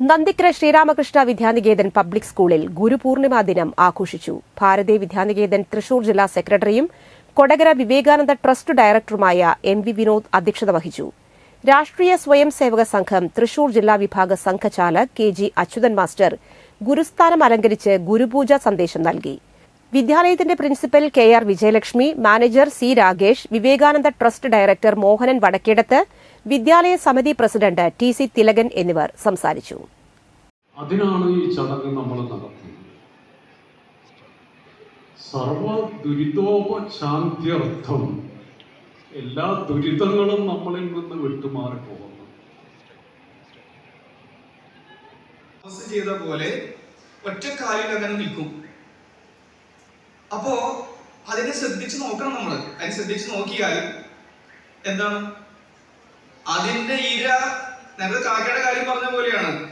Nandikkara Sri Ramakrishna Vidya Niketan public സ്കൂളിൽ ഗുരുപൂർണിമ ദിനം ആഘോഷിച്ചു. ഭാരതീയ വിദ്യാനികേതൻ തൃശൂർ ജില്ലാ സെക്രട്ടറിയും കൊടകര വിവേകാനന്ദ ട്രസ്റ്റ് ഡയറക്ടറുമായ എം വി വിനോദ് അധ്യക്ഷത വഹിച്ചു. രാഷ്ട്രീയ സ്വയം സേവക സംഘം തൃശൂർ ജില്ലാ വിഭാഗ സംഘചാലക് കെ ജി അച്യുതൻ മാസ്റ്റർ ഗുരുസ്ഥാനം അലങ്കരിച്ച് ഗുരുപൂജ സന്ദേശം നൽകി. വിദ്യാലയത്തിന്റെ principal K R Vijayalakshmi manager C Ragesh Vivekananda trust director Mohanan Vadakkedath വിദ്യാലയ സമിതി പ്രസിഡന്റ് ടി സി തിലകൻ എന്നിവർ സംസാരിച്ചു. അതിനാണ് ഈ ചടങ്ങ് നമ്മൾ നടത്തുന്നത് സർവ ദുരിതോപശാന്തിയർത്ഥം എല്ലാ ദുരിതങ്ങളും നമ്മളിൽ നിന്ന് വിട്ടുമാറി പോകുന്നു. ചെയ്ത പോലെ ഒറ്റക്കാലിൽ അങ്ങനെ നിൽക്കും. അപ്പോ അതിനെ ശ്രദ്ധിച്ച് നോക്കണം നമ്മൾ അതിനെ ശ്രദ്ധിച്ച് നോക്കിയാൽ എന്താണ്? അതിന്റെ ഇര നേരത്തെ കാക്കയുടെ കാര്യം പറഞ്ഞ പോലെയാണ്.